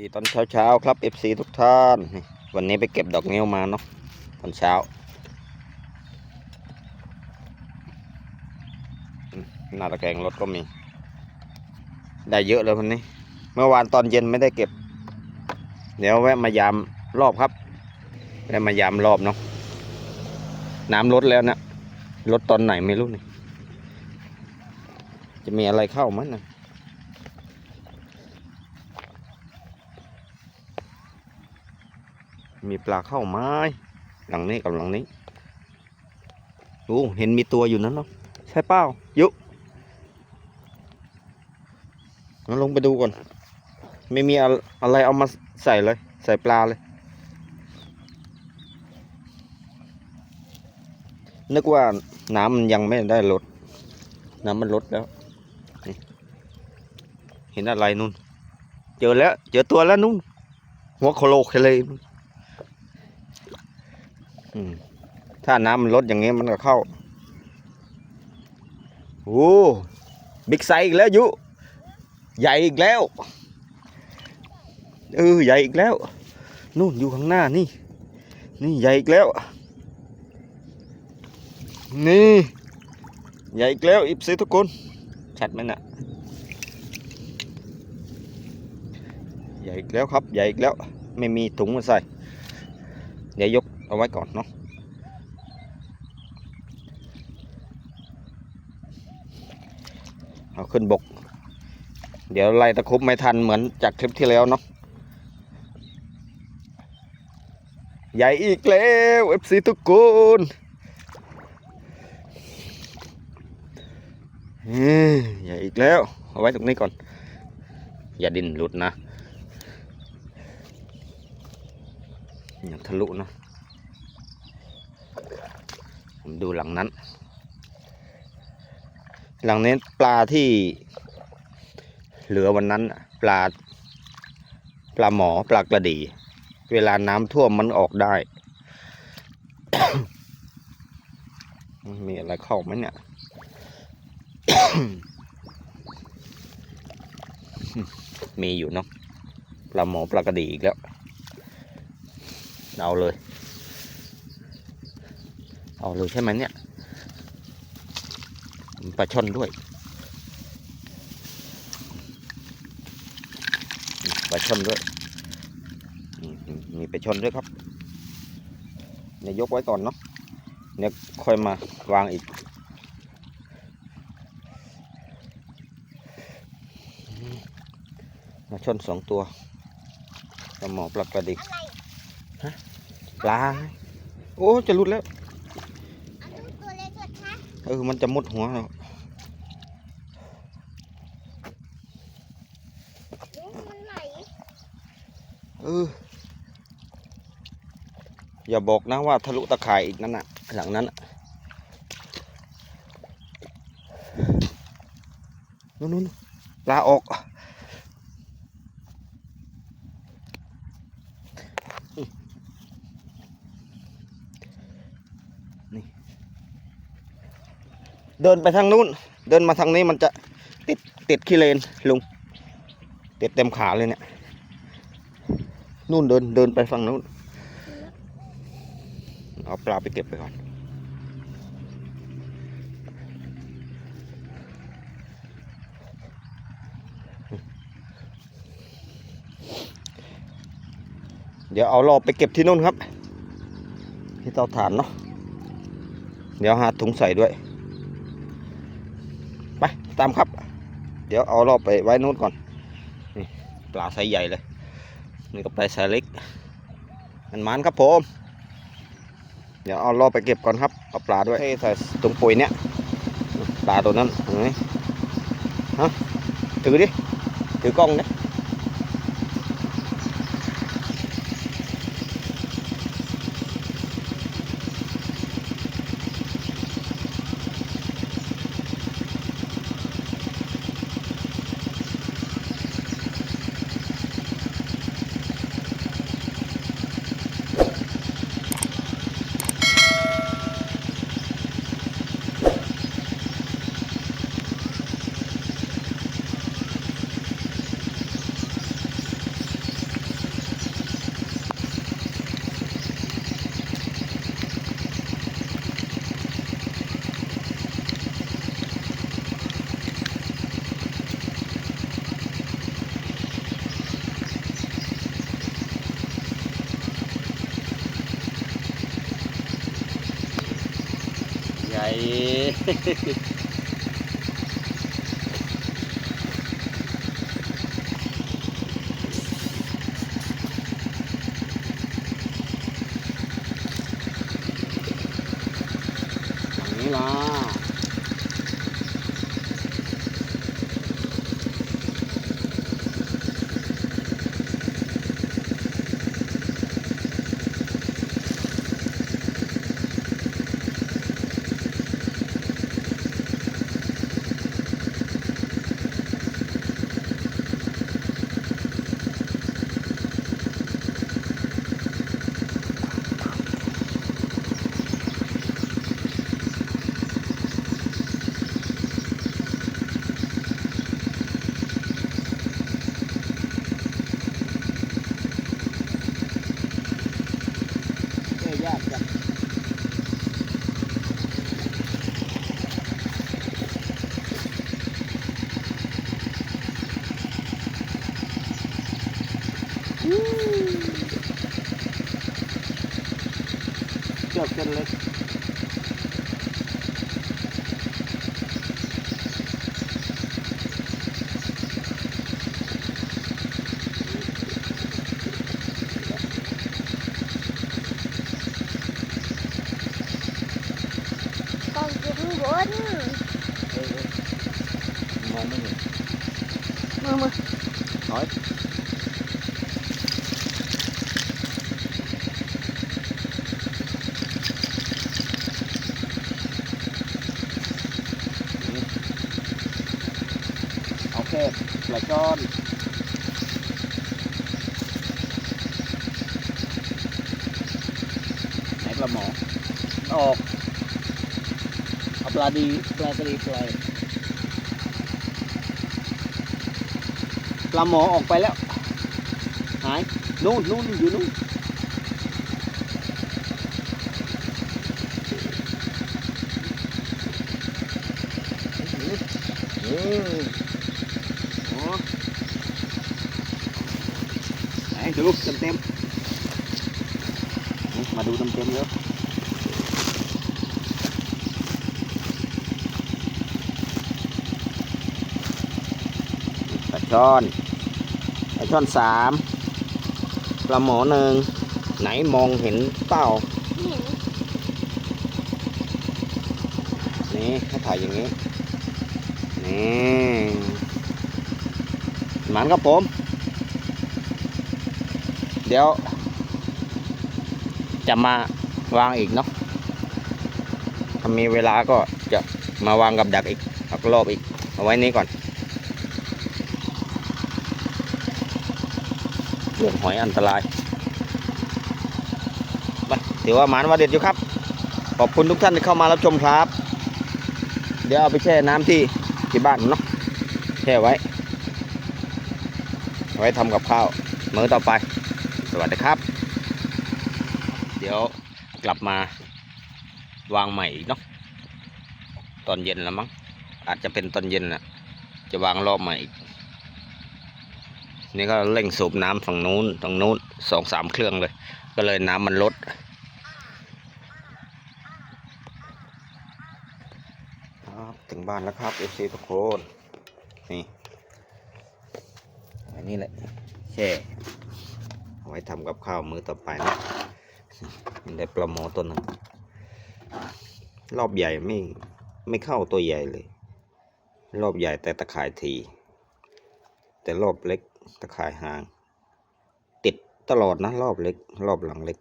ดีตอนเช้าๆครับ FC ทุกท่าน วันนี้ไปเก็บดอกนิ้ยวมาเนาะตอนเช้า หน้าตะแกรงรถก็มี ได้เยอะเลยวันนี้ เมื่อวานตอนเย็นไม่ได้เก็บ เดี๋ยวแวะมายามรอบครับแวะมายามรอบเนาะน้ำลดแล้วนะลดตอนไหนไม่รู้นี่จะมีอะไรเข้ามั้ยนะ มีปลาเข้าไม้หลังนี้กับหลังนี้โอ้เห็นมีตัวอยู่นั้นเนาะใช่เป้ายุงั้นลงไปดูก่อน ไม่มีอะไรเอามาใส่เลย ใส่ปลาเลย นึกว่าน้ำมันยังไม่ได้ลด น้ำมันลดแล้ว เห็นอะไรนู่น เจอแล้ว เจอตัวแล้วนู่น หัวโคโลเคเลย ถ้าน้ำมันลดอย่างเงี้ยมันก็เข้า โอ้บิ๊กไซส์อีกแล้วยุ ใหญ่อีกแล้วเออใหญ่อีกแล้ว นู่นอยู่ข้างหน้านี่ นี่ใหญ่อีกแล้ว นี่ใหญ่อีกแล้วอิบซีทุกคน ชัดไหมน่ะใหญ่อีกแล้วครับ ใหญ่อีกแล้ว ไม่มีถุงมาใส่ เดี๋ยวยก เอาไว้ก่อนเนาะเอาขึ้นบก เดี๋ยวไล่ตะคุบไม่ทันเหมือนจากคลิปที่แล้วเนาะใหญ่อีกแล้ว FC ทุกคนใหญ่อีกแล้ว เอาไว้ตรงนี้ก่อน อย่าดินหลุดนะอย่าทะลุเนาะ ผมดูหลังนั้น หลังนี้ปลาที่เหลือวันนั้นปลาปลาหมอปลากระดี เวลาน้ำท่วมมันออกได้ มีอะไรเข้าไหมเนี่ยมีอยู่เนาะปลาหมอปลากระดีอีกแล้ว เอาเลย เอาเลยใช่ไหมเนี่ยปลาช่อนด้วยปลาช่อนด้วยมีปลาช่อนด้วยครับเนี่ยยกไว้ก่อนเนาะเนี่ยค่อยมาวางอีกปลาช่อนสองตัวปลาหมอปลากระดิกฮะปลาโอ้จะหลุดแล้ว เอาลูกตัวเล็กก่อนคะ เออมันจะมุดหัวเราเดี๋ยวมันไหลเอออย่าบอกนะว่าทะลุตะข่ายอีกนั่นน่ะหลังนั้นน่ะนู่นนู่นปลาออก เดินไปทางนู้น เดินมาทางนี้มันจะติดติดขี้เลนลุงติดเต็มขาเลยเนี่ยนู่นเดินเดินไปฝั่งนู้นเอาปลาไปเก็บไปก่อนเดี๋ยวเอารอบไปเก็บที่นู่นครับ ที่เตาถ่านเนาะเดี๋ยวหาถุงใส่ด้วย ตามครับ เดี๋ยวเอารอบไปไว้นู่นก่อนนี่ปลาไซส์ใหญ่เลย นี่ก็ปลาไซส์เล็กมันมันครับผมเดี๋ยวเอารอบไปเก็บก่อนครับเอาปลาด้วยใส่ตรงปุ๋ยเนี้ยปลาตัวนั้นเห็นไหมฮะถือดิถือกล้องดิอ นี่ล่ะเอ้ยยากจัง เชือกเส้นเล็ก กองอยู่ข้างบน เออมองไม่เห็น มือมือ ถอยโอเคปลาจอนไหนป ลาหมอออกเอาปลาดีปลากระดีปล่อยปลาหมอออกไปแล้ว หายนู่นนู่นอยู่นู่นอืมอ๋อไหนดูเต็มเต็ม มาดูเต็มเต็มๆเยอะปลาช่อนปลาช่อนสามปลาหมอหนึ่งไหนมองเห็นเปล่าเห็นนี่ให้ถ่ายอย่างนี้ นี่หมันครับผม เดี๋ยว จะมาวางอีกเนาะถ้ามีเวลาก็จะมาวางกับดักอีกอักรอบอีก เอาไว้นี้ก่อนเรื่องหอยอันตรายไปถือว่าหมานว่าเด็ดอยู่ครับ ขอบคุณทุกท่านที่เข้ามารับชมครับ เดี๋ยวเอาไปแช่น้ำที่ที่บ้านเนาะแช่ไว้ ไว้ทำกับข้าวมื้อต่อไป สวัสดีครับ ดี๋ยวกลับมาวางใหม่อีกเนาะตอนเย็นแล้วมั้งอาจจะเป็นตอนเย็นน่ะจะวางรอบใหม่อีกนี่ก็เร่งสูบน้ำฝั่งนู้นตรงนู้นสองสามเครื่องเลย ก็เลยน้ำมันลด ครับถึงบ้านแล้วครับเอฟซีทุกคนนี่อันนี้แหละแช่เอาไว้ทำกับข้าวมื้อต่อไปนะ ได้ปลาหมอตัวหนึงรอบใหญ่ไม่ไม่เข้าตัวใหญ่เลย รอบใหญ่แต่ตะข่ายที แต่รอบเล็กตะข่ายห่าง ติดตลอดนะรอบเล็ก รอบหลังเล็ก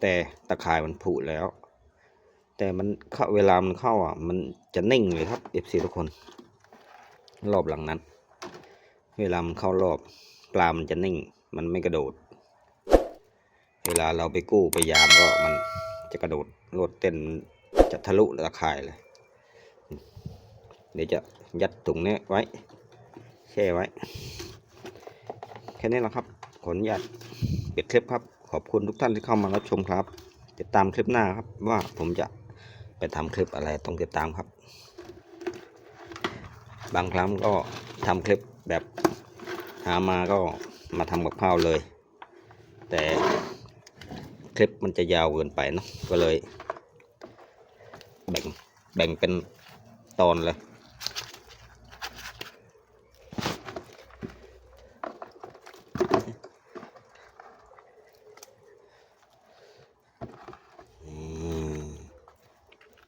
แต่ตะข่ายมันผุแล้ว แต่มันเข้าเวลามันเข้าอะ มันจะนิ่งเลยครับเอฟซีทุกคน รอบหลังนั้น เวลามันเข้ารอบปลามันจะนิ่ง มันไม่กระโดด เวลาเราไปกู้ไปยามก็มันจะกระโดดโลดเต้นจะทะลุตะข่ายเลย เดี๋ยวจะยัดถุงนี้ไว้ แช่ไว้ แค่นี้แหละครับขออนุญาตปิดคลิปครับ ขอบคุณทุกท่านที่เข้ามารับชมครับ ติดตามคลิปหน้าครับ ว่าผมจะไปทำคลิปอะไรต้องติดตามครับ บางครั้งก็ทำคลิปแบบหามาก็มาทำกับข้าวเลย แต่ คลิปมันจะยาวเกินไปเนะก็เลย แบ่งแบ่งเป็นตอนเลย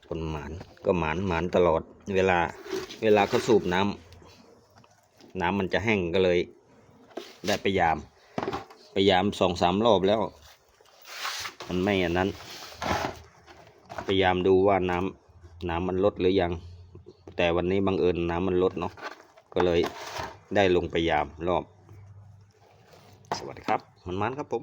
คนหมานก็หมานหมานตลอด เวลา เวลาเขาสูบน้ำน้ำมันจะแห้งก็เลย ได้พยายามพยายามสองสามรอบแล้ว มันไม่อันนั้น พยายามดูว่าน้ำน้ำมันลดหรือยัง แต่วันนี้บังเอิญน้ำมันลดเนาะก็เลยได้ลงพยายามรอบ สวัสดีครับ มันมันครับผม